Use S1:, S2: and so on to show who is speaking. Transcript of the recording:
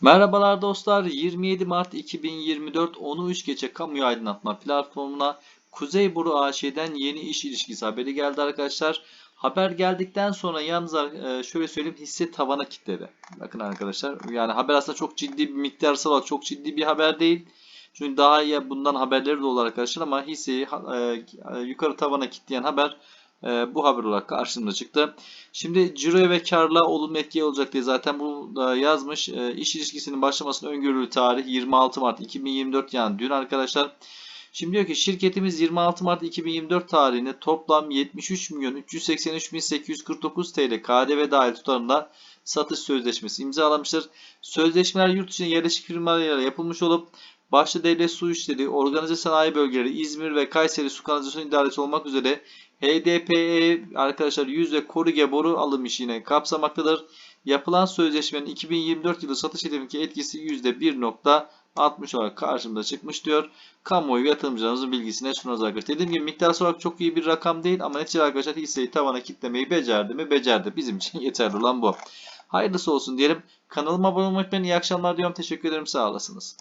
S1: Merhabalar dostlar. 27 Mart 2024 10'u 3 geçe kamuya aydınlatma platformuna Kuzey Boru AŞ'den yeni iş ilişkisi haberi geldi arkadaşlar. Haber geldikten sonra yalnız e, şöyle söyleyeyim hisse tavana kilitledi. Bakın arkadaşlar yani haber aslında çok ciddi bir miktarsal olarak çok ciddi bir haber değil. Çünkü daha iyi bundan haberleri de olur arkadaşlar ama hisseyi e, yukarı tavana kilitleyen haber e, bu haber olarak karşımıza çıktı. Şimdi ciro ve karla olumlu etki olacak diye zaten bu da yazmış. E, iş ilişkisinin başlamasının öngörülü tarih 26 Mart 2024 yani dün arkadaşlar. Şimdi diyor ki şirketimiz 26 Mart 2024 tarihinde toplam 73 milyon 383 bin 849 TL KDV dahil tutarında satış sözleşmesi imzalamıştır. Sözleşmeler yurt içinde yerleşik firmalarıyla yapılmış olup başta devlet su işleri, organize sanayi bölgeleri, İzmir ve Kayseri su kanalizasyon idaresi olmak üzere HDPE arkadaşlar yüz ve korige boru alım işine kapsamaktadır. Yapılan sözleşmenin 2024 yılı satış hedefindeki etkisi %1.60 olarak karşımıza çıkmış diyor. Kamuoyu yatırımcılarımızın bilgisine sunuyoruz arkadaşlar. Dediğim gibi miktar olarak çok iyi bir rakam değil ama neticede arkadaşlar hisseyi tavana kitlemeyi becerdi mi? Becerdi. Bizim için yeterli olan bu. Hayırlısı olsun diyelim. Kanalıma abone olmayı unutmayın. İyi akşamlar diyorum. Teşekkür ederim. Sağ olasınız.